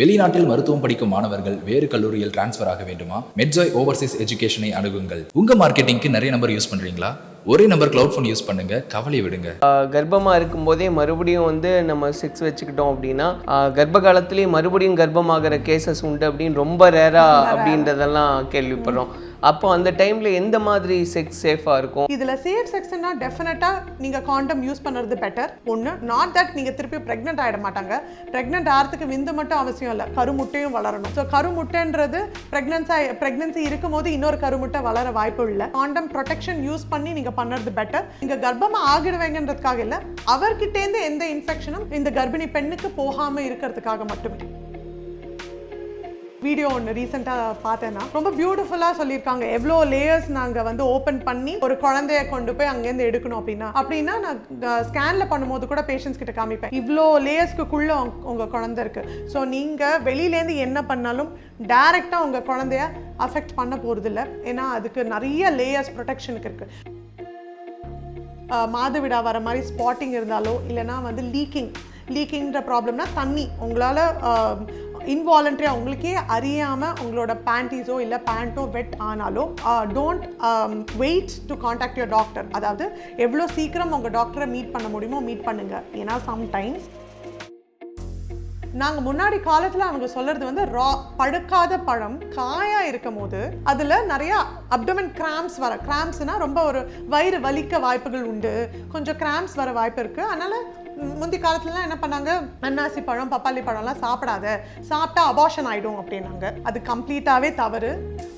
வெளிநாட்டில் மருத்துவம் படிக்கும் மாணவர்கள் வேறு கல்லூரியில் டிரான்ஸ்ஃபர் ஆக வேண்டுமா? மெட்ஜாய் ஓவர்சீஸ் எஜுகேஷனை அணுகுங்கள். உங்க மார்க்கெட்டிங்க்கு நிறைய நம்பர் யூஸ் பண்றீங்களா? ஒரே நம்பர் கிளவுட் ஃபோன் யூஸ் பண்ணுங்க கவலை விடுங்க. கர்ப்பமாக இருக்கும்போதே மறுபடியும் வந்து நம்ம செக்ஸ் வச்சுக்கிட்டோம் அப்படின்னா கர்ப்ப காலத்திலேயே மறுபடியும் கர்ப்பமாகிற கேசஸ் உண்டு அப்படின்னு ரொம்ப ரேரா அப்படின்றதெல்லாம் கேள்விப்படுறோம். அப்போ அந்த டைமில் எந்த மாதிரி செக்ஸ் சேஃபாக இருக்கும்? இதுல சேஃப் செக்ஸ்னா டெஃபினட்டா நீங்க காண்டம் யூஸ் பண்ணுறது பெட்டர் ஒன்று நாட் தட் நீங்க திருப்பி பிரெக்னென்ட் ஆயிட மாட்டாங்க. பிரெக்னென்ட் ஆகிறதுக்கு விந்து மட்டும் அவசியம் இல்லை. கருமுட்டையும் வளரணும். ஸோ கருமுட்டைன்றது பிரெக்னன்ஸா பிரெக்னன்சி இருக்கும் போது இன்னொரு கருமுட்டை வளர வாய்ப்பு இல்லை. காண்டம் ப்ரொடெக்ஷன் யூஸ் பண்ணி நீங்க பண்ணுறது பெட்டர் நீங்க கர்ப்பமா இல்ல இல்லை அவர்கிட்டேருந்து எந்த இன்ஃபெக்ஷனும் இந்த கர்ப்பிணி பெண்ணுக்கு போகாம இருக்கிறதுக்காக மட்டுமே. வீடியோ ஒன்று ரீசெண்டாக பார்த்தேன்னா ரொம்ப பியூட்டிஃபுல்லாக சொல்லியிருக்காங்க. எவ்வளோ லேயர்ஸ் நாங்கள் வந்து ஓப்பன் பண்ணி ஒரு குழந்தைய கொண்டு போய் அங்கேருந்து எடுக்கணும் அப்படின்னா. அப்படின்னா நான் ஸ்கேனில் பண்ணும்போது கூட பேஷண்ட்ஸ் கிட்ட காமிப்பேன். இவ்வளோ லேயர்ஸ்க்குள்ளே உங்கள் குழந்தை இருக்குது ஸோ நீங்கள் வெளியிலேருந்து என்ன பண்ணாலும் டைரெக்டாக உங்கள் குழந்தைய அஃபெக்ட் பண்ண போகிறதில்ல ஏன்னா அதுக்கு நிறைய லேயர்ஸ் ப்ரொடெக்ஷனுக்கு இருக்குது மாதவிடா வர மாதிரி ஸ்பாட்டிங் இருந்தாலோ இல்லைனா வந்து லீக்கிங் லீக்கிங்கிற ப்ராப்ளம்னா தண்ணி. உங்களால் இன்வாலண்ட்ரியாக அவங்களுக்கே அறியாமல் உங்களோட பேண்டீஸோ இல்லை பேண்ட்டோ wet ஆனாலோ don't wait to contact your doctor அதாவது எவ்வளோ சீக்கிரம் உங்கள் டாக்டரை மீட் பண்ண முடியுமோ மீட் பண்ணுங்கள் ஏன்னா சம்டைம்ஸ் நாங்கள் முன்னாடி காலத்தில் அவங்க சொல்கிறது வந்து ரா பழுக்காத பழம் காயாக இருக்கும் போது அதில் நிறையா அப்டமன் கிராம்ஸ் வர கிராம்ஸ்னால் ரொம்ப ஒரு வயிறு வலிக்க வாய்ப்புகள் உண்டு. கொஞ்சம் கிராம்ஸ் வர வாய்ப்பு இருக்குது அதனால் முந்தி காலத்துலலாம் என்ன பண்ணாங்க? அன்னாசி பழம் பப்பாளி பழம்லாம் சாப்பிடாத. சாப்பிட்டா அபாஷன் ஆகிடும் அப்படின்னாங்க. அது கம்ப்ளீட்டாகவே தவறு.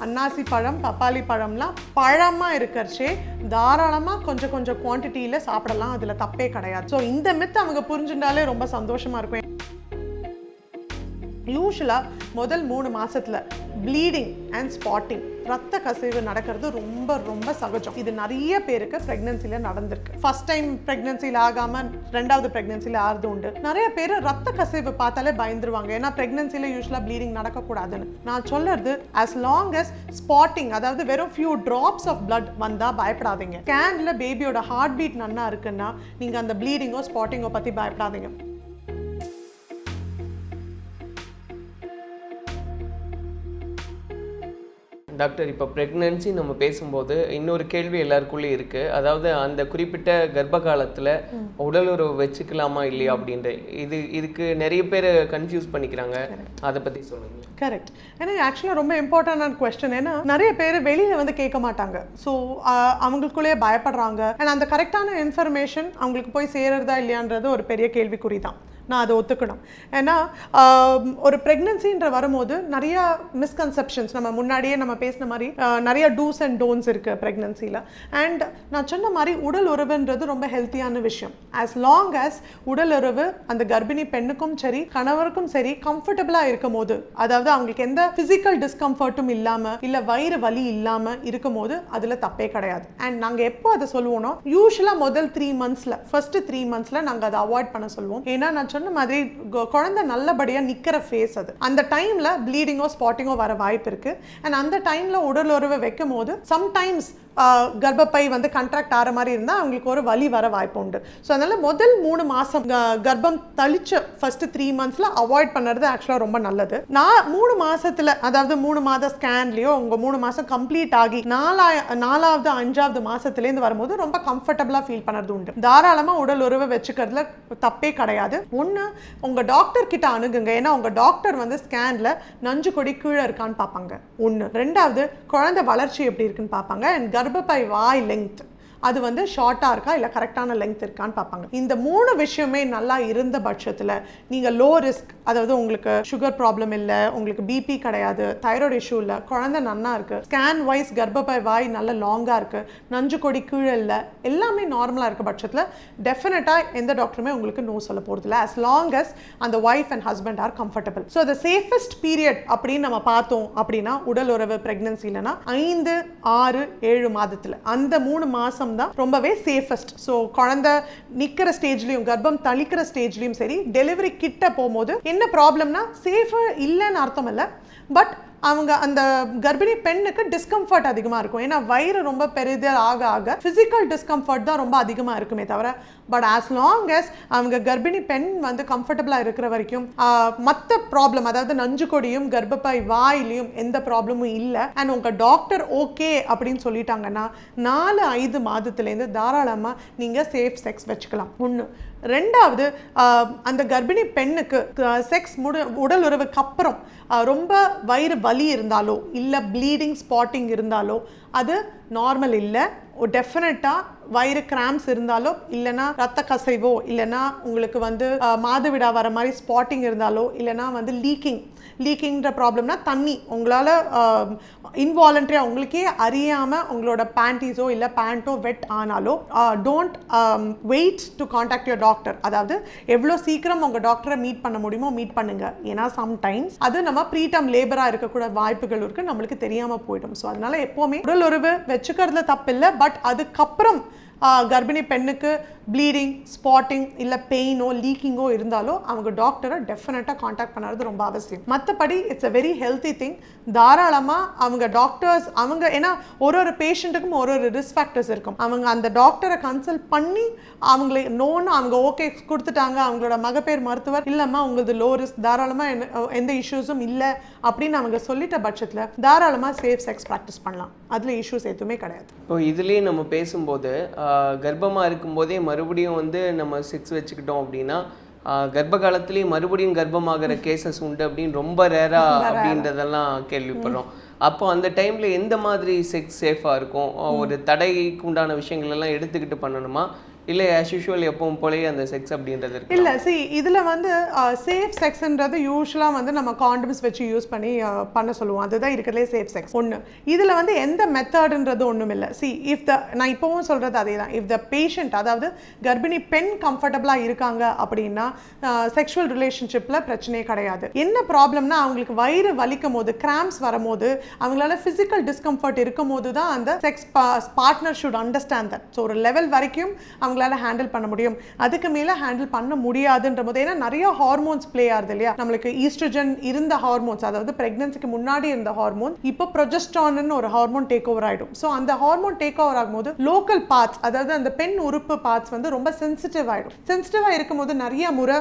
அன்னாசி பழம் பப்பாளி பழம்லாம் பழமாக இருக்கிறச்சே தாராளமாக கொஞ்சம் கொஞ்சம் குவான்டிட்டியில் சாப்பிடலாம். அதில் தப்பே கிடையாது. ஸோ இந்த மித்து அவங்க புரிஞ்சுட்டாலே ரொம்ப சந்தோஷமாக இருக்கும். யூஷுவலாக முதல் மூணு மாதத்தில் ப்ளீடிங் அண்ட் ஸ்பாட்டிங் ரத்த கசிவு நடக்கிறது ரொம்ப ரொம்ப சகஜம். இது நிறைய பேருக்கு ப்ரெக்னன்சியில் நடந்திருக்கு. ஃபர்ஸ்ட் டைம் ப்ரெக்னன்சியில் ஆகாமல் ரெண்டாவது ப்ரெக்னன்சியில் ஆறுது உண்டு. நிறைய பேர் ரத்த கசிவு பார்த்தாலே பயந்துருவாங்க. ஏன்னா ப்ரெக்னன்சியில் யூஸ்வலாக ப்ளீடிங் நடக்கக்கூடாதுன்னு. நான் சொல்லுறது அஸ் லாங் அஸ் ஸ்பாட்டிங் அதாவது வெறும் ஃபியூ ட்ராப்ஸ் ஆஃப் பிளட் வந்தால் பயப்படாதீங்க. ஸ்கேனில் பேபியோட ஹார்ட் பீட் நன்னா இருக்குன்னா நீங்கள் அந்த ப்ளீடிங்கோ ஸ்பாட்டிங்கோ பற்றி பயப்படாதீங்க. டாக்டர் இப்போ ப்ரெக்னன்சி நம்ம பேசும்போது இன்னொரு கேள்வி எல்லாருக்குள்ளேயும் இருக்குது அதாவது அந்த குறிப்பிட்ட கர்ப்ப காலத்தில் உடலுறவு வச்சுக்கலாமா இல்லையா அப்படின்ற இது இதுக்கு நிறைய பேர் கன்ஃபியூஸ் பண்ணிக்கிறாங்க. அதை பற்றி சொல்லுங்கள் கரெக்ட் ஏன்னா ஆக்சுவலாக ரொம்ப இம்பார்ட்டண்டான கொஸ்டின் ஏன்னா நிறைய பேர் வெளியில் வந்து கேட்க மாட்டாங்க. ஸோ அவங்களுக்குள்ளேயே பயப்படுறாங்க. அண்ட் அந்த கரெக்டான இன்ஃபர்மேஷன் அவங்களுக்கு போய் சேருறதா இல்லையான்றது ஒரு பெரிய கேள்விக்குறி தான். நான் அதை ஒத்துக்கணும். ஏன்னா ஒரு ப்ரெக்னன்சின்ற வரும்போது நிறைய மிஸ்கன்செப்ஷன்ஸ் நம்ம முன்னாடியே நம்ம பேசின மாதிரி நிறைய டூஸ் அண்ட் டோன்ஸ் இருக்குது ப்ரெக்னன்சியில் அண்ட் நான் சொன்ன மாதிரி உடல் உறவுன்றது ரொம்ப ஹெல்த்தியான விஷயம். ஆஸ் லாங் ஆஸ் உடல் உறவு அந்த கர்ப்பிணி பெண்ணுக்கும் சரி கணவருக்கும் சரி கம்ஃபர்டபுளாக இருக்கும் போது அதாவது அவங்களுக்கு எந்த ஃபிசிக்கல் டிஸ்கம்ஃபர்ட்டும் இல்லாமல் இல்லை வயிறு வலி இல்லாமல் இருக்கும் போது அதில் தப்பே கிடையாது. அண்ட் நாங்கள் எப்போ அதை சொல்லுவோம்னா யூஸ்வலாக முதல் த்ரீ மந்த்ஸில் ஃபர்ஸ்ட் த்ரீ மந்த்ஸில் நாங்கள் அதை அவாய்ட் பண்ண சொல்லுவோம். ஏன்னா நான் சொன்ன மாதிரி குழந்தை நல்லபடியாக நிற்கிற ஃபேஸ் அது. அந்த டைமில் ப்ளீடிங்கோ ஸ்பாட்டிங்கோ வர வாய்ப்பு இருக்குது அண்ட் அந்த டைமில் உடல் உறவை வைக்கும் போது சம்டைம்ஸ் கர்ப்பப்பை வந்து கண்ட்ராக்ட் ஆகிற மாதிரி இருந்தால் அவங்களுக்கு ஒரு வலி வர வாய்ப்பு உண்டு. ஸோ அதனால் முதல் மூணு மாதம் கர்ப்பம் தளிச்ச ஃபஸ்ட்டு த்ரீ மந்த்ஸில் அவாய்ட் பண்ணுறது ஆக்சுவலாக ரொம்ப நல்லது. நான் மூணு மாதத்தில் அதாவது மூணு மாத ஸ்கேன்லேயோ உங்கள் மூணு மாதம் கம்ப்ளீட் ஆகி நாலா நாலாவது அஞ்சாவது மாதத்துலேருந்து வரும்போது ரொம்ப கம்ஃபர்டபுளாக ஃபீல் பண்ணுறது உண்டு. தாராளமாக உடல் உறவை வச்சுக்கிறதுல தப்பே கிடையாது. ஒன்று உங்கள் டாக்டர் கிட்ட அணுகுங்க. ஏன்னா உங்கள் டாக்டர் வந்து ஸ்கேனில் நஞ்சு கொடி கீழே இருக்கான்னு பார்ப்பாங்க ஒன்று ரெண்டாவது குழந்தை வளர்ச்சி எப்படி இருக்குன்னு பார்ப்பாங்க அண்ட் கர்ப்பப்பை வாய் லெங்க்த் அது வந்து ஷார்ட்டாக இருக்கா இல்லை கரெக்டான லெங்க் இருக்கான்னு பார்ப்பாங்க. இந்த மூணு விஷயமே நல்லா இருந்த பட்சத்தில் நீங்கள் லோ ரிஸ்க் அதாவது உங்களுக்கு சுகர் ப்ராப்ளம் இல்லை உங்களுக்கு பிபி கிடையாது தைராய்டு இஷ்யூ இல்லை குழந்தை நன்னா இருக்குது ஸ்கேன் வைஸ் கர்ப்பப்பை வாய் நல்ல லாங்காக இருக்குது நஞ்சு கொடி கீழே இல்லை எல்லாமே நார்மலாக இருக்க பட்சத்தில் டெஃபினட்டாக எந்த டாக்டருமே உங்களுக்கு நோ சொல்ல போகிறதில்ல ஆஸ் லாங் அஸ் அந்த wife and husband are comfortable so the safest period அப்படின்னு நம்ம பார்த்தோம் அப்படின்னா உடல் உறவு ப்ரெக்னன்சி இல்லைன்னா ஐந்து ஆறு ஏழு மாதத்தில். அந்த மூணு மாதம் தான் ரொம்பவே சேஃபஸ்ட் ஸோ குழந்தை நிற்கிற ஸ்டேஜ்லையும் கர்ப்பம் தளிக்கிற ஸ்டேஜ்லையும் சரி டெலிவரி கிட்ட போகும்போது என்ன ப்ராப்ளம்னா சேஃபாக இல்லைன்னு அர்த்தம் இல்லை பட் அவங்க அந்த கர்ப்பிணி பெண்ணுக்கு டிஸ்கம்ஃபர்ட் அதிகமாக இருக்கும். ஏன்னா வயிறு ரொம்ப பெரிதாக ஆக ஆக ஃபிசிக்கல் டிஸ்கம்ஃபர்ட் தான் ரொம்ப அதிகமாக இருக்குமே தவிர பட் ஆஸ் லாங் அஸ் அவங்க கர்ப்பிணி பெண் வந்து கம்ஃபர்டபுளாக இருக்கிற வரைக்கும் மற்ற ப்ராப்ளம் அதாவது நஞ்சு கொடியும் கர்ப்பப்பை வாயிலையும் எந்த ப்ராப்ளமும் இல்லை. அண்ட் உங்கள் டாக்டர் ஓகே அப்படின்னு சொல்லிட்டாங்கன்னா நாலு ஐந்து மாதத்துலேருந்து தாராளமாக நீங்கள் சேஃப் செக்ஸ் வச்சுக்கலாம். ஒன்று ரெண்டாவது அந்த கர்ப்பிணி பெண்ணுக்கு செக்ஸ் முடு உடல் உறவுக்கு அப்புறம் ரொம்ப வயிறு வலி இருந்தாலோ இல்லை ப்ளீடிங் ஸ்பாட்டிங் இருந்தாலோ அது நார்மல் இல்லை. டெஃபினட்டாக வயிறு கிராம்ஸ் இருந்தாலோ இல்லைனா ரத்த கசைவோ இல்லைன்னா உங்களுக்கு வந்து மாதவிடா வர மாதிரி ஸ்பாட்டிங் இருந்தாலோ இல்லைனா வந்து லீக்கிங் லீக்கிங்கிற ப்ராப்ளம்னா தண்ணி. உங்களால் இன்வாலண்ட்ரியாக உங்களுக்கே அறியாமல் உங்களோட பேண்டீஸோ இல்லை பேண்ட்டோ wet ஆனாலோ don't wait to contact your doctor அதாவது எவ்வளோ சீக்கிரம் உங்கள் டாக்டரை மீட் பண்ண முடியுமோ மீட் பண்ணுங்க. ஏன்னா சம்டைம்ஸ் அது நம்ம ப்ரீடம் லேபராக இருக்கக்கூட வாய்ப்புகள் இருக்குது நம்மளுக்கு தெரியாமல் போயிடும். ஸோ அதனால எப்போவுமே உடல் உறவு வச்சுக்கிறதுல தப்பில்லை. பட் அதுக்கப்புறம் கர்ப்பிணி பெண்ணுக்கு ப்ளீடிங் ஸ்பாட்டிங் இல்லை பெயினோ லீக்கிங்கோ இருந்தாலோ அவங்க டாக்டரை டெஃபினட்டாக காண்டாக்ட் பண்ணுறது ரொம்ப அவசியம். மற்றபடி it's a very healthy thing தாராளமாக அவங்க டாக்டர்ஸ் அவங்க ஏன்னா ஒரு ஒரு பேஷண்ட்டுக்கும் ஒரு ஒரு ரிஸ்க் ஃபேக்டர்ஸ் இருக்கும். அவங்க அந்த டாக்டரை கன்சல்ட் பண்ணி அவங்களை நோன்னு அவங்க ஓகே கொடுத்துட்டாங்க அவங்களோட மகப்பேர் மருத்துவர் இல்லைம்மா உங்களது லோ ரிஸ்க் தாராளமாக எந்த இஷ்யூஸும் இல்லை அப்படின்னு அவங்க சொல்லிட்ட பட்சத்தில் தாராளமாக சேஃப் செக்ஸ் ப்ராக்டிஸ் பண்ணலாம். அதில் இஷ்யூஸ் எதுவுமே கிடையாது. இப்போ இதுலேயே நம்ம பேசும்போது ஆஹ், கர்ப்பமா இருக்கும்போதே மறுபடியும் வந்து நம்ம செக்ஸ் வச்சுக்கிட்டோம் அப்படின்னா கர்ப்ப காலத்திலேயே மறுபடியும் கர்ப்பமாகிற கேசஸ் உண்டு அப்படின்னு ரொம்ப ரேரா அப்படின்றதெல்லாம் கேள்விப்படுறோம். அப்போ அந்த டைம்ல எந்த மாதிரி செக்ஸ் சேஃபா இருக்கும்? ஒரு தடைக்கு உண்டான விஷயங்கள் எல்லாம் எடுத்துக்கிட்டு பண்ணணுமா? இல்லை ஆஸ் யூஷுவல் எப்பவும் போலயே அந்த செக்ஸ் அப்படின்றது இருக்கு இல்லை சி இதில் வந்து சேஃப் செக்ஸ்ன்றது யூஸ்வலாக வந்து நம்ம காண்டம்ஸ் வச்சு யூஸ் பண்ணி பண்ண சொல்லுவோம். அதுதான் இருக்கிறதுலே சேஃப் செக்ஸ் ஒன்று இதில் வந்து எந்த மெத்தடுன்றது ஒன்றும் இல்லை. சி இஃப் த நான் இப்போவும் சொல்கிறது அதே தான் இஃப் த பேஷண்ட் அதாவது கர்ப்பிணி பெண் கம்ஃபர்டபுளாக இருக்காங்க அப்படின்னா செக்ஷுவல் ரிலேஷன்ஷிப்பில் பிரச்சனையே கிடையாது. என்ன ப்ராப்ளம்னா அவங்களுக்கு வயிறு வலிக்கும் போது கிராம்ஸ் வரும்போது அவங்களால ஃபிசிக்கல் டிஸ்கம்ஃபர்ட் இருக்கும் போது தான் அந்த sex partner should understand that so ஒரு லெவல் வரைக்கும் அவங்களால ஹேண்டில் பண்ண முடியும். அதுக்கு மேலே ஹேண்டில் பண்ண முடியாதுன்ற போது ஏன்னா நிறைய ஹார்மோன்ஸ் ப்ளே ஆகுது இல்லையா? நம்மளுக்கு ஈஸ்ட்ரஜன் இருந்த ஹார்மோன்ஸ் அதாவது பிரெக்னன்சிக்கு முன்னாடி இருந்த ஹார்மோன் இப்போ ப்ரொஜெஸ்ட்ரான்னு ஒரு ஹார்மோன் டேக் ஓவர் ஆகிடும் ஸோ அந்த ஹார்மோன் டேக் ஓவர் ஆகும்போது லோக்கல் பார்ட்ஸ் அதாவது அந்த பெண் உறுப்பு பார்ட்ஸ் வந்து ரொம்ப சென்சிட்டிவ் ஆகிடும் சென்சிட்டிவாக இருக்கும்போது நிறைய முறை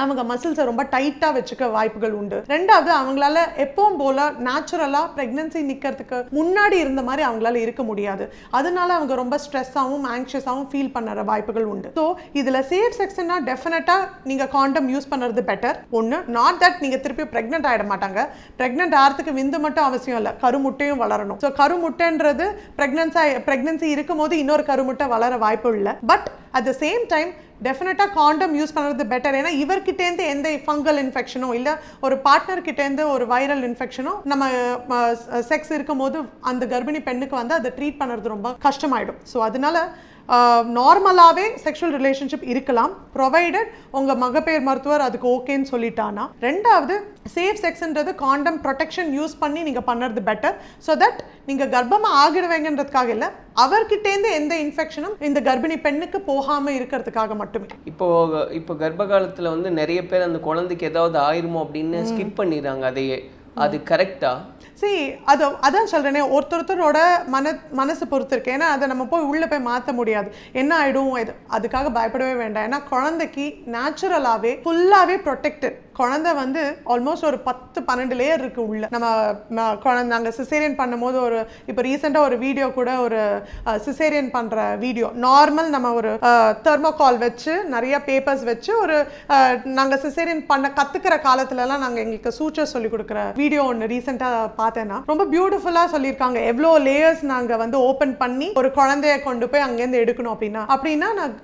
அவங்க மசில்ஸை ரொம்ப டைட்டாக வச்சுக்க வாய்ப்புகள் உண்டு. ரெண்டாவது அவங்களால எப்பவும் போல நேச்சுரலாக ப்ரெக்னன்சி நிற்கிறதுக்கு முன்னாடி இருந்த மாதிரி அவங்களால இருக்க முடியாது. அதனால அவங்க ரொம்ப ஸ்ட்ரெஸ்ஸாகவும் ஆங்ஷியஸாகவும் ஃபீல் பண்ணுற வாய்ப்புகள் உண்டு. ஸோ இதில் சேஃப் செக்ஸ்னா டெஃபினட்டாக நீங்கள் காண்டம் யூஸ் பண்ணுறது பெட்டர் ஒன்று நாட் தட் நீங்கள் திருப்பி ப்ரெக்னென்ட் ஆகிட மாட்டாங்க. ப்ரெக்னென்ட் ஆகிறதுக்கு விந்து மட்டும் அவசியம் இல்லை. கருமுட்டையும் வளரணும். ஸோ கருமுட்டைன்றது ப்ரெக்னன்ஸாக ப்ரெக்னன்சி இருக்கும் போது இன்னொரு கருமுட்டை வளர வாய்ப்பு இல்லை but at the same time டெஃபினட்டாக காண்டம் யூஸ் பண்ணுறது பெட்டர் ஏன்னா இவர்கிட்டேருந்து எந்த ஃபங்கல் இன்ஃபெக்ஷனோ இல்லை ஒரு பார்ட்னர்கிட்டேருந்து ஒரு வைரல் இன்ஃபெக்ஷனோ நம்ம செக்ஸ் இருக்கும்போது அந்த கர்ப்பிணி பெண்ணுக்கு வந்து அதை ட்ரீட் பண்ணுறது ரொம்ப கஷ்டமாயிடும். ஸோ அதனால நார்மலாகவே செக்ஷுவல் ரிலேஷன்ஷிப் இருக்கலாம். ப்ரொவைடட் உங்கள் மகப்பேர் மருத்துவர் அதுக்கு ஓகேன்னு சொல்லிட்டானா. ரெண்டாவது சேஃப் செக்ஸ்ன்றது காண்டம் ப்ரொடெக்ஷன் யூஸ் பண்ணி நீங்கள் பண்ணுறது பெட்டர் ஸோ தட் நீங்கள் கர்ப்பமாக ஆகிடுவீங்கன்றதுக்காக இல்லை அவர்கிட்டேருந்து எந்த இன்ஃபெக்ஷனும் இந்த கர்ப்பிணி பெண்ணுக்கு போகாமல் இருக்கிறதுக்காக மட்டுமே. இப்போ இப்போ கர்ப்ப காலத்துல வந்து நிறைய பேர் அந்த குழந்தைக்கு ஏதாவது ஆயிருமோ அப்படின்னு ஸ்கிப் பண்ணிடுறாங்க. அதையே. அது கரெக்டா சி அது அதான் சொல்கிறேனே ஒருத்தொருத்தரோட மன மனசு பொறுத்து இருக்கு ஏன்னா அதை நம்ம போய் உள்ளே போய் மாற்ற முடியாது. என்ன ஆகிடும் இது அதுக்காக பயப்படவே வேண்டாம். ஏன்னா குழந்தைக்கு நேச்சுரலாகவே ஃபுல்லாகவே ப்ரொடெக்டட் குழந்தை வந்து ஆல்மோஸ்ட் ஒரு பத்து பன்னெண்டு லேயர் இருக்கு உள்ள. நம்ம குழந்தை நாங்கள் சிசேரியன் பண்ணும்போது ஒரு இப்போ ரீசெண்டாக ஒரு வீடியோ கூட ஒரு சிசேரியன் பண்ணுற வீடியோ நார்மல் நம்ம ஒரு தெர்மோகால் வச்சு நிறைய பேப்பர்ஸ் வச்சு ஒரு நாங்கள் சிசேரியன் பண்ண கற்றுக்கிற காலத்துலலாம் நாங்கள் எங்களுக்கு சூச்சர் சொல்லி கொடுக்குற வீடியோ ஒன்று ரீசெண்டாக பார்த்தேன்னா ரொம்ப பியூட்டிஃபுல்லாக சொல்லியிருக்காங்க. எவ்வளோ லேயர்ஸ் நாங்கள் வந்து ஓப்பன் பண்ணி ஒரு குழந்தைய கொண்டு போய் அங்கேருந்து எடுக்கணும் அப்படின்னா. அப்படின்னா நான்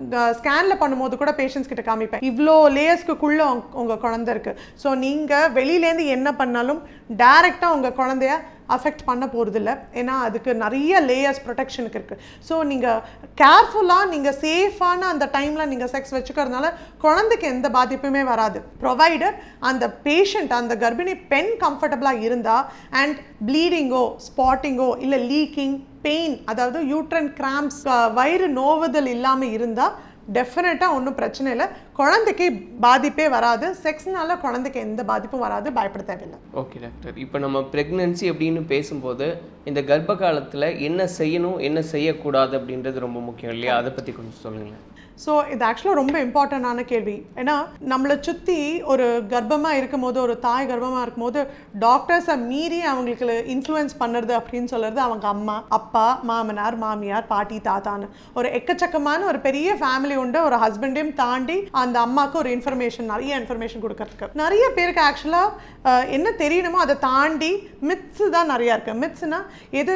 ஸ்கேனில் பண்ணும்போது கூட பேஷண்ட்ஸ் கிட்ட காமிப்பேன். இவ்வளோ லேயர்ஸ்க்குள்ளே உங்கள் குழந்தை இருக்குது ஸோ நீங்கள் வெளியிலேருந்து என்ன பண்ணாலும் டைரெக்டாக உங்கள் குழந்தைய அஃபெக்ட் பண்ண போகிறதில்ல ஏன்னா அதுக்கு நிறைய லேயர்ஸ் ப்ரொடெக்ஷனுக்கு இருக்குது ஸோ நீங்கள் கேர்ஃபுல்லாக நீங்கள் சேஃபான அந்த டைமில் நீங்கள் செக்ஸ் வச்சுக்கிறதுனால குழந்தைக்கு எந்த பாதிப்புமே வராது. ப்ரொவைடர் அந்த பேஷண்ட் அந்த கர்ப்பிணி பெண் கம்ஃபர்டபுளாக இருந்தால் அண்ட் ப்ளீடிங்கோ ஸ்பாட்டிங்கோ இல்லை லீக்கிங் பெயின் அதாவது யூட்ரன் கிராம்ஸ் வயிறு நோவுதல் இல்லாமல் இருந்தால் டெஃபினட்டாக ஒன்றும் பிரச்சனை இல்லை. குழந்தைக்கு பாதிப்பே வராது. செக்ஸ்னால குழந்தைக்கு எந்த பாதிப்பும் வராது. பயப்பட தேவையில்லை. ஓகே டாக்டர் இப்போ நம்ம ப்ரெக்னென்சி அப்படின்னு பேசும்போது இந்த கர்ப்ப காலத்தில் என்ன செய்யணும் என்ன செய்யக்கூடாது அப்படின்றது ரொம்ப முக்கியம் இல்லையா? அதை பற்றி கொஞ்சம் சொல்லுங்களேன். ஸோ இது ஆக்சுவலாக ரொம்ப இம்பார்ட்டண்டான கேள்வி. ஏன்னா நம்மளை சுற்றி ஒரு கர்ப்பமாக இருக்கும்போது ஒரு தாய் கர்ப்பமாக இருக்கும்போது டாக்டர்ஸை மீறி அவங்களுக்கு இன்ஃப்ளூயன்ஸ் பண்ணுறது அப்படின்னு சொல்கிறது அவங்க அம்மா அப்பா மாமனார் மாமியார் பாட்டி தாத்தான்னு. ஒரு எக்கச்சக்கமான ஒரு பெரிய ஃபேமிலி உண்டு. ஒரு ஹஸ்பண்டையும் தாண்டி அந்த அம்மாவுக்கு ஒரு இன்ஃபர்மேஷன் நிறைய இன்ஃபர்மேஷன் கொடுக்கறதுக்கு. நிறைய பேருக்கு ஆக்சுவலாக என்ன தெரியணுமோ அதை தாண்டி மித்ஸ் தான் நிறையா இருக்குது மித்ஸ்னால் எது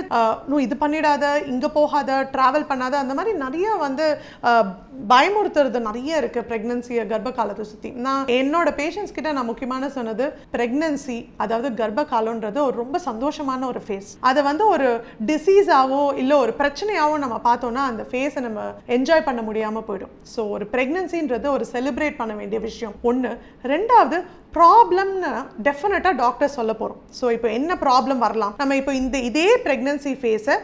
இது பண்ணிடாத இங்கே போகாத ட்ராவல் பண்ணாத அந்த மாதிரி நிறைய வந்து பயமுறுத்துறது நிறைய இருக்குது ப்ரெக்னன்சியை கர்ப்ப காலத்தை சுற்றி நான் என்னோட பேஷண்ட்ஸ் கிட்ட நான் முக்கியமான சொன்னது ப்ரெக்னன்சி அதாவது கர்ப்ப காலம்ன்றது ஒரு ரொம்ப சந்தோஷமான ஒரு ஃபேஸ் அதை வந்து ஒரு டிசீஸாவோ இல்லை ஒரு பிரச்சனையாவோ நம்ம பார்த்தோம்னா அந்த ஃபேஸை நம்ம என்ஜாய் பண்ண முடியாமல் போயிடும். ஸோ ஒரு ப்ரெக்னன்சின்றது ஒரு செலிப்ரேட் பண்ண வேண்டிய விஷயம். ஒன்று ரெண்டாவது ப்ராப்ளம்னு டெஃபினட்டாக டாக்டர் சொல்ல போகிறோம் ஸோ இப்போ என்ன ப்ராப்ளம் வரலாம்? நம்ம இப்போ இந்த இதே ப்ரெக்னன்சி ஃபேஸை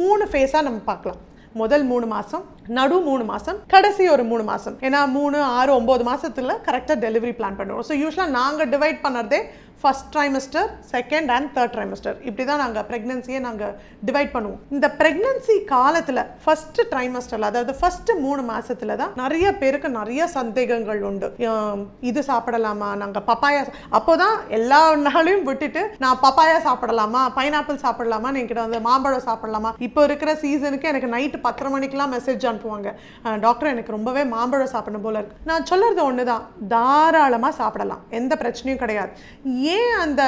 மூணு ஃபேஸாக நம்ம பார்க்கலாம். முதல் மூணு மாதம் நடு மூணு மாதம் கடைசி ஒரு மூணு மாதம் ஏன்னா மூணு ஆறு ஒம்பது மாதத்தில் கரெக்டாக டெலிவரி பிளான் பண்ணுவோம். ஸோ யூஸ்வலாக நாங்கள் டிவைட் பண்ணுறதே first trimester second and third trimester இப்படி தான் நாங்கள் ப்ரெக்னென்சியை நாங்கள் டிவைட் பண்ணுவோம். இந்த ப்ரெக்னன்சி காலத்தில் ஃபஸ்ட்டு ட்ரைமஸ்டரில் அதாவது ஃபஸ்ட்டு மூணு மாதத்தில் தான் நிறைய பேருக்கு நிறைய சந்தேகங்கள் உண்டு. இது சாப்பிடலாமா? நாங்கள் பப்பாயா அப்போ தான் எல்லா நாளையும் விட்டுட்டு நான் பப்பாயா சாப்பிடலாமா? பைனாப்பிள் சாப்பிடலாமா என்கிட்ட வந்து மாம்பழம் சாப்பிடலாமா? இப்போ இருக்கிற சீசனுக்கு எனக்கு நைட்டு பத்தரை மணிக்கெலாம் மெசேஜ் அனுப்புவாங்க. டாக்டர் எனக்கு ரொம்பவே மாம்பழம் சாப்பிடணும் போல இருக்கு. நான் சொல்கிறது ஒன்று தான் தாராளமாக சாப்பிடலாம். எந்த பிரச்சனையும் கிடையாது. ஏன் அந்த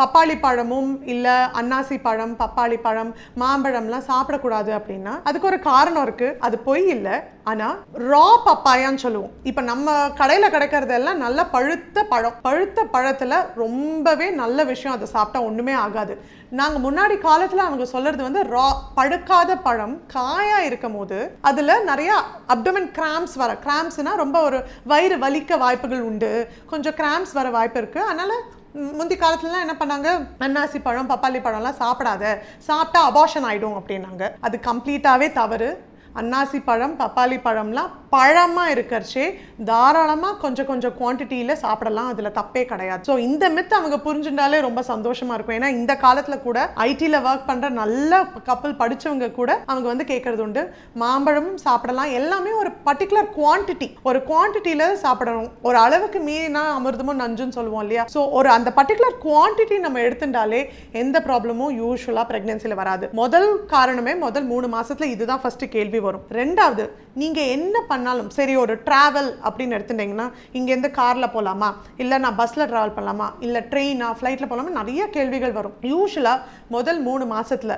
பப்பாளி பழமும் இல்லை அன்னாசி பழம் பப்பாளி பழம் மாம்பழம்லாம் சாப்பிடக்கூடாது அப்படின்னா அதுக்கு ஒரு காரணம் இருக்கு. அது பொய் இல்லை. ஆனால் ரா பப்பாயான்னு சொல்லுவோம். இப்போ நம்ம கடையில் கிடைக்கிறதெல்லாம் நல்ல பழுத்த பழம். பழுத்த பழத்தில் ரொம்பவே நல்ல விஷயம். அதை சாப்பிட்டா ஒன்றுமே ஆகாது. நாங்கள் முன்னாடி காலத்தில் அவங்க சொல்கிறது வந்து ரா பழுக்காத பழம் காயாக இருக்கும் போது அதில் நிறையா அப்டமன் கிராம்ஸ் வர கிராம்ஸ்னால் ரொம்ப ஒரு வயிறு வலிக்க வாய்ப்புகள் உண்டு. கொஞ்சம் கிராம்ஸ் வர வாய்ப்பு இருக்குது அதனால் முந்தி காலத்துலலாம் என்ன பண்ணாங்க? அன்னாசி பழம் பப்பாளி பழம்லாம் சாப்பிடாத சாப்பிட்டா அபாஷன் ஆகிடும் அப்படின்னாங்க. அது கம்ப்ளீட்டாகவே தவறு. அன்னாசி பழம் பப்பாளி பழம்லாம் பழமாக இருக்கிறச்சே தாராளமாக கொஞ்சம் கொஞ்சம் குவான்டிட்டியில் சாப்பிடலாம். அதில் தப்பே கிடையாது. ஸோ இந்த மித் அவங்க புரிஞ்சுட்டாலே ரொம்ப சந்தோஷமாக இருக்கும். ஏன்னா இந்த காலத்தில் கூட ஐடியில் ஒர்க் பண்ணுற நல்ல கப்பல் படித்தவங்க கூட அவங்க வந்து கேட்கறது உண்டு. மாம்பழமும் சாப்பிடலாம். எல்லாமே ஒரு பர்டிகுலர் குவான்டிட்டி ஒரு குவான்டிட்டியில் சாப்பிடணும். ஒரு அளவுக்கு மீறினா அமிர்தமும் நஞ்சுன்னு சொல்லுவோம் இல்லையா? ஸோ ஒரு அந்த பர்டிகுலர் குவான்டிட்டி நம்ம எடுத்துட்டாலே எந்த ப்ராப்ளமும் யூஸ்வலாக ப்ரெக்னென்சியில் வராது. முதல் காரணமே முதல் மூணு மாதத்தில் இதுதான் ஃபஸ்ட்டு கேள்வி வரும். ரெண்டாவது நீங்கள் என்ன பண்ண பண்ணாலும் சரி ஒரு டிராவல் அப்படின்னு எடுத்துட்டீங்கன்னா இங்கேருந்து கார்ல போகலாமா இல்லை நான் பஸ்ல டிராவல் பண்ணலாமா? இல்லை ட்ரெயினா ஃப்ளைட்டில் போகலாமா நிறைய கேள்விகள் வரும். யூஸ்வலாக முதல் மூணு மாசத்துல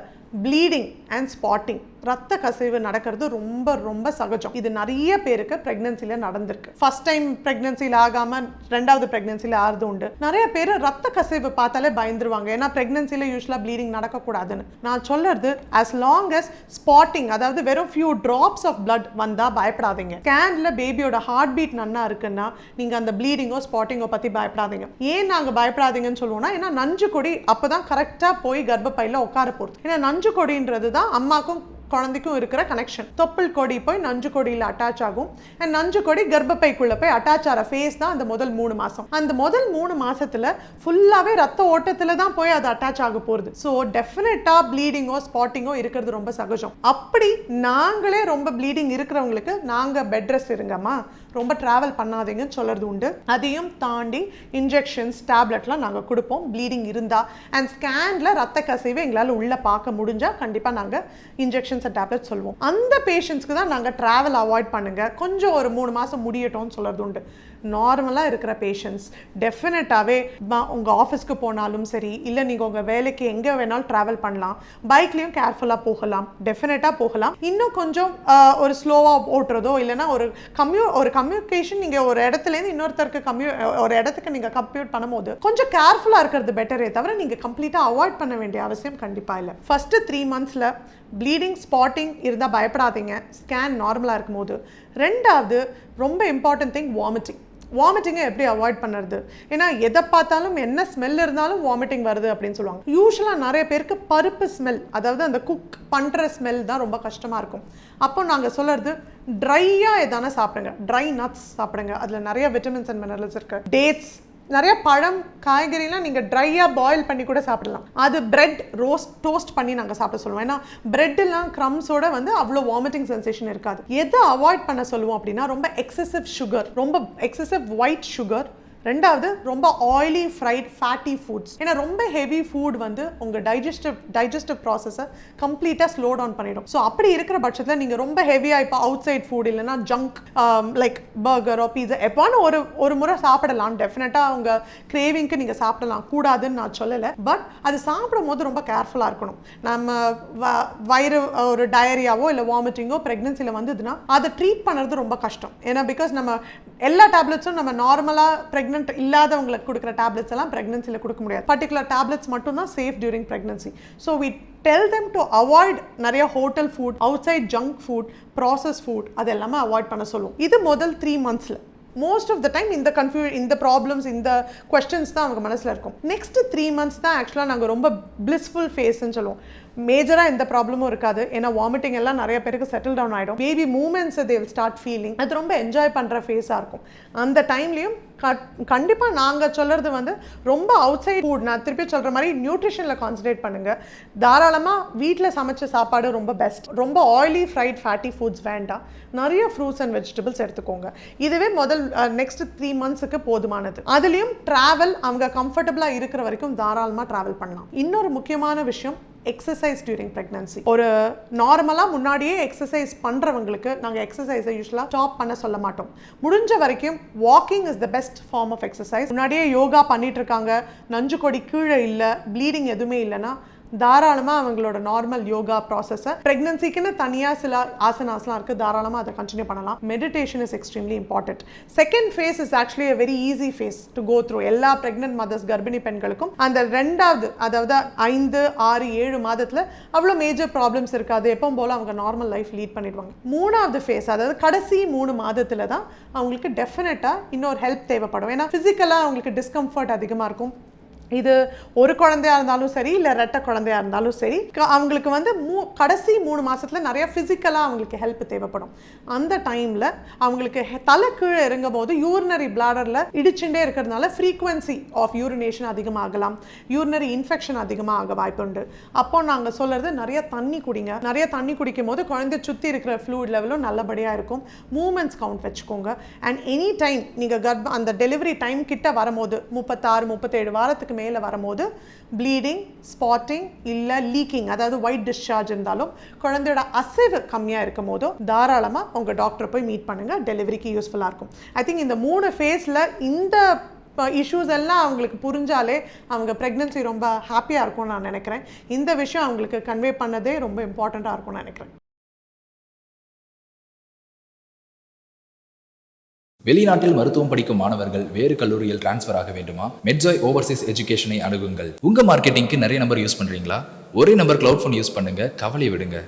ப்ளீடிங் அண்ட் ஸ்பாட்டிங் ரத்த கசிவு நடக்கிறது ரொம்ப ரொம்ப சகஜம். இது நிறைய பேருக்கு ப்ரெக்னன்சியில் நடந்திருக்கு. ஃபர்ஸ்ட் டைம் ப்ரெக்னன்சியில் ஆகாமல் ரெண்டாவது ப்ரெக்னன்சியில் ஆறுது உண்டு. நிறைய பேர் ரத்த கசிவு பார்த்தாலே பயந்துருவாங்க. ஏன்னா ப்ரெக்னன்சியில் யூஸ்வலாக ப்ளீடிங் நடக்கக்கூடாதுன்னு. நான் சொல்றது அஸ் லாங் அஸ் ஸ்பாட்டிங் அதாவது வெறும் ஃபியூ ட்ராப்ஸ் ஆஃப் பிளட் வந்தால் பயப்படாதீங்க. ஸ்கேனில் பேபியோட ஹார்ட் பீட் நன்னா இருக்குன்னா நீங்கள் அந்த ப்ளீடிங்கோ ஸ்பாட்டிங்கோ பற்றி பயப்படாதீங்க. ஏன் நாங்கள் பயப்படாதீங்கன்னு சொல்லுவோம்னா ஏன்னா நஞ்சு கொடி அப்போ தான் கரெக்டாக போய் கர்ப்பப்பையில் உட்கார போகிறது ஏன்னா நஞ்சு கொடின்றது தான் அம்மாக்கும் குழந்தைக்கும் இருக்கிற கனெக்ஷன் தொப்புள் கொடி போய் நஞ்சு கொடியில் அட்டாச் ஆகும். அண்ட் நஞ்சு கொடி கர்ப்பப்பைக்குள்ள போய் அட்டாச் ஆகிற ஃபேஸ் தான் அந்த முதல் மூணு மாசம். அந்த முதல் மூணு மாசத்துல ஃபுல்லாவே ரத்த ஓட்டத்துல தான் போய் அது அட்டாச் ஆக போகுது. ஸோ டெஃபினட்டா ப்ளீடிங்கோ ஸ்பாட்டிங்கோ இருக்கிறது ரொம்ப சகஜம். அப்படி நாங்களே ரொம்ப ப்ளீடிங் இருக்கிறவங்களுக்கு நாங்கள் பெட் ரெஸ்ட் இருங்கம்மா. ரொம்ப ட்ராவல் பண்ணாதீங்கன்னு சொல்கிறது உண்டு. அதையும் தாண்டி இன்ஜெக்ஷன்ஸ் டேப்லெட்லாம் நாங்கள் கொடுப்போம். ப்ளீடிங் இருந்தால் அண்ட் ஸ்கேனில் ரத்த கசிவை எங்களால் உள்ளே பார்க்க முடிஞ்சால் கண்டிப்பாக நாங்கள் இன்ஜெக்ஷன்ஸ் அண்ட் டேப்லெட் சொல்லுவோம் அந்த பேஷண்ட்ஸ்க்கு தான் நாங்கள் ட்ராவல் அவாய்ட் பண்ணுங்கள் கொஞ்சம் ஒரு மூணு மாதம் முடியட்டோம்னு சொல்கிறது உண்டு. நார்மலாக இருக்கிற பேஷண்ட்ஸ் டெஃபினட்டாகவே உங்கள் ஆஃபீஸ்க்கு போனாலும் சரி இல்லை நீங்கள் உங்கள் வேலைக்கு எங்கே வேணாலும் ட்ராவல் பண்ணலாம். பைக்லேயும் கேர்ஃபுல்லாக போகலாம். டெஃபினட்டாக போகலாம். இன்னும் கொஞ்சம் ஒரு ஸ்லோவாக ஓட்டுறதோ இல்லைன்னா ஒரு கம்யூ ஒரு கம்யூனிகேஷன் நீங்கள் ஒரு இடத்துலேருந்து இன்னொருத்தருக்கு கம்யூ ஒரு இடத்துக்கு நீங்கள் கம்ப்யூட் பண்ணும்போது கொஞ்சம் கேர்ஃபுல்லாக இருக்கிறது பெட்டரே தவிர நீங்கள் கம்ப்ளீட்டாக அவாய்ட் பண்ண வேண்டிய அவசியம் கண்டிப்பாக இல்லை. ஃபஸ்ட்டு த்ரீ மந்த்ஸில் ப்ளீடிங் ஸ்பாட்டிங் இருந்தால் பயப்படாதீங்க. ஸ்கேன் நார்மலாக இருக்கும்போது. ரெண்டாவது ரொம்ப இம்பார்ட்டன்ட் திங் வாமிட்டிங் வாமிட்டிங்கை எப்படி அவாய்ட் பண்ணுறது? ஏன்னா எதை பார்த்தாலும் என்ன ஸ்மெல் இருந்தாலும் வாமிட்டிங் வருது அப்படின்னு சொல்லுவாங்க. யூஸ்வலாக நிறைய பேருக்கு பருப்பு ஸ்மெல் அதாவது அந்த குக் பண்ணுற ஸ்மெல் தான் ரொம்ப கஷ்டமாக இருக்கும். அப்போ நாங்கள் சொல்கிறது ட்ரையாக எதானே சாப்பிடுங்க. ட்ரை நட்ஸ் சாப்பிடுங்க. அதில் நிறைய விட்டமின்ஸ் அண்ட் மினரல்ஸ் இருக்குது டேட்ஸ் நிறைய பழம் காய்கறிலாம் நீங்கள் ட்ரையாக பாயில் பண்ணி கூட சாப்பிடலாம். அது பிரெட் ரோஸ்ட் டோஸ்ட் பண்ணி நாங்கள் சாப்பிட சொல்லுவோம். ஏன்னா பிரெட்டெல்லாம் க்ரம்ஸோட வந்து அவ்வளோ வாமிட்டிங் சென்சேஷன் இருக்காது. எதை அவாய்ட் பண்ண சொல்லுவோம் அப்படின்னா ரொம்ப எக்ஸசிவ் சுகர் ரொம்ப எக்ஸசிவ் ஒயிட் சுகர் ரெண்டாவது ரொம்ப ஆயிலி ஃப்ரைட் ஃபேட்டி ஃபுட்ஸ் ஏன்னா ரொம்ப ஹெவி ஃபுட் வந்து உங்கள் டைஜஸ்டிவ் டைஜஸ்டிவ் ப்ராசஸை கம்ப்ளீட்டாக ஸ்லோ டவுன் பண்ணிடும். ஸோ அப்படி இருக்கிற பட்சத்தில் நீங்கள் ரொம்ப ஹெவியாக இப்போ அவுட் சைட் ஃபுட் இல்லைன்னா ஜங்க் லைக் பர்கரோ பீஸா எப்போன்னு ஒரு ஒரு முறை சாப்பிடலாம். டெஃபினட்டாக அவங்க கிரேவிங்க்கு நீங்கள் சாப்பிடலாம். கூடாதுன்னு நான் சொல்லலை. பட் அது சாப்பிடும் போது ரொம்ப கேர்ஃபுல்லாக இருக்கணும். நம்ம வ- வயிறு ஒரு டயரியாவோ இல்லை வாமிட்டிங்கோ ப்ரெக்னென்சியில் வந்ததுன்னா அதை ட்ரீட் பண்ணுறது ரொம்ப கஷ்டம். ஏன்னா பிகாஸ் நம்ம எல்லா டேப்லெட்ஸும் நம்ம நார்மலாக ப்ரெக்னென்ட் இல்லாதவங்களுக்கு கொடுக்குற டேப்லெட்ஸ் எல்லாம் ப்ரெக்னென்சியில் கொடுக்க முடியாது. பர்டிகுலர் டேப்லெட்ஸ் மட்டும்தான் safe during pregnancy so we tell them to avoid நிறைய hotel food outside junk food process food அது எல்லாமே அவாய்ட் பண்ண சொல்லுவோம் இது முதல் த்ரீ மந்த்ஸில் மோஸ்ட் ஆஃப் த டைம் இந்த கன்ஃபியூ இந்த ப்ராப்ளம்ஸ் இந்த கொஸ்டின்ஸ் தான் அவங்க மனசில் இருக்கும். நெக்ஸ்ட் த்ரீ மந்த்ஸ் தான் ஆக்சுவலாக நாங்கள் ரொம்ப பிளிஸ்ஃபுல் ஃபேஸ்ன்னு சொல்லுவோம். மேஜராக எந்த ப்ராப்ளமும் இருக்காது. ஏன்னா வாமிட்டிங் எல்லாம் நிறைய பேருக்கு செட்டில் டவுன் ஆகிடும் baby movements they will start feeling அது ரொம்ப என்ஜாய் பண்ணுற ஃபேஸாக இருக்கும். அந்த டைம்லேயும் கண்டிப்பாக நாங்கள் சொல்கிறது வந்து ரொம்ப அவுட் சைட் ஃபுட் நான் திருப்பி சொல்கிற மாதிரி நியூட்ரிஷனில் கான்சன்ட்ரேட் பண்ணுங்கள் தாராளமாக வீட்டில் சமைச்ச சாப்பாடு ரொம்ப பெஸ்ட் ரொம்ப ஆயிலி ஃப்ரைட் ஃபேட்டி ஃபுட்ஸ் வேண்டாம். நிறைய ஃப்ரூட்ஸ் அண்ட் வெஜிடபிள்ஸ் எடுத்துக்கோங்க. இதுவே முதல் நெக்ஸ்ட் த்ரீ மந்த்ஸுக்கு போதுமானது. அதுலேயும் ட்ராவல் அவங்க கம்ஃபர்டபுளாக இருக்கிற வரைக்கும் தாராளமாக ட்ராவல் பண்ணலாம். இன்னொரு முக்கியமான விஷயம் எக்ஸசைஸ் டியூரிங் ப்ரெக்னன்சி ஒரு நார்மலாக முன்னாடியே எக்ஸசைஸ் பண்ணுறவங்களுக்கு நாங்கள் எக்ஸசைஸை யூஸ்வலாக ஸ்டாப் பண்ண சொல்ல மாட்டோம். முடிஞ்ச வரைக்கும் walking is the best form of exercise முன்னாடியே யோகா பண்ணிட்டு இருக்காங்க. நஞ்சு கொடி கீழே இல்லை ப்ளீடிங் எதுவுமே இல்லைன்னா தாராளமாக அவங்களோட நார்மல் யோகா ப்ராசஸை ப்ரெக்னன்சிக்குன்னு தனியாக சில ஆசனாஸ்லாம் இருக்குது தாராளமாக அதை கண்டினியூ பண்ணலாம். Meditation is extremely important second phase is actually a very easy phase to go through எல்லா ப்ரெக்னென்ட் மதர்ஸ் கர்ப்பிணி பெண்களுக்கும் அந்த ரெண்டாவது அதாவது ஐந்து ஆறு ஏழு மாதத்தில் அவ்வளோ மேஜர் ப்ராப்ளம்ஸ் இருக்காது. எப்பவும் போல் அவங்க நார்மல் லைஃப் லீட் பண்ணிடுவாங்க. மூணாவது ஃபேஸ் அதாவது கடைசி மூணு மாதத்தில் தான் அவங்களுக்கு டெஃபினட்டாக இன்னொரு ஹெல்ப் தேவைப்படும். ஏன்னா ஃபிசிக்கலாக அவங்களுக்கு டிஸ்கம்ஃபர்ட் அதிகமாக இருக்கும். இது ஒரு குழந்தையா இருந்தாலும் சரி இல்லை ரெட்டை குழந்தையா இருந்தாலும் சரி அவங்களுக்கு வந்து மூ கடைசி மூணு மாதத்தில் நிறைய ஃபிசிக்கலாக அவங்களுக்கு ஹெல்ப் தேவைப்படும். அந்த டைமில் அவங்களுக்கு தலை கீழே இறங்கும் போது யூரினரி பிளாடரில் இடிச்சுட்டே இருக்கிறதுனால ஃப்ரீக்குவென்சி ஆஃப் யூரினேஷன் அதிகமாகலாம். யூரினரி இன்ஃபெக்ஷன் அதிகமாக ஆக வாய்ப்புண்டு அப்போ நாங்கள் சொல்கிறது நிறைய தண்ணி குடிங்க. நிறைய தண்ணி குடிக்கும் போது குழந்தை சுற்றி இருக்கிற ஃப்ளூயிட் லெவலும் நல்லபடியாக இருக்கும். மூமெண்ட்ஸ் கவுண்ட் வச்சுக்கோங்க. அண்ட் எனி டைம் நீங்கள் கர்ப்ப அந்த டெலிவரி டைம் கிட்ட வரும்போது முப்பத்தாறு முப்பத்தேழு வாரத்துக்கு மேலே வரும்போது ப்ளீடிங் ஸ்பாட்டிங் இல்லை லீக்கிங் அதாவது ஒயிட் டிஸ்சார்ஜ் இருந்தாலும் குழந்தையோட அசைவு கம்மியாக இருக்கும் போதும் தாராளமாக உங்கள் டாக்டரை போய் மீட் பண்ணுங்கள் டெலிவரிக்கு யூஸ்ஃபுல்லாக இருக்கும். ஐ திங்க் இந்த மூணு ஃபேஸில் இந்த இஷ்யூஸ் எல்லாம் அவங்களுக்கு புரிஞ்சாலே அவங்க ப்ரெக்னென்சி ரொம்ப ஹாப்பியாக இருக்கும்னு நான் நினைக்கிறேன். இந்த விஷயம் அவங்களுக்கு கன்வே பண்ணதே ரொம்ப இம்பார்ட்டண்ட்டாக இருக்கும்னு நினைக்கிறேன். வெளிநாட்டில் மருத்துவம் படிக்கும் மாணவர்கள் வேறு கல்லூரியில் டிரான்ஸ்ஃபர் ஆக வேண்டுமா? மெட்ஜாய் ஓவர்சீஸ் எஜுகேஷனை அணுகுங்கள். உங்க மார்க்கெட்டிங்க்கு நிறைய நம்பர் யூஸ் பண்றீங்களா? ஒரே நம்பர் கிளவுட் ஃபோன் யூஸ் பண்ணுங்க கவலை விடுங்க.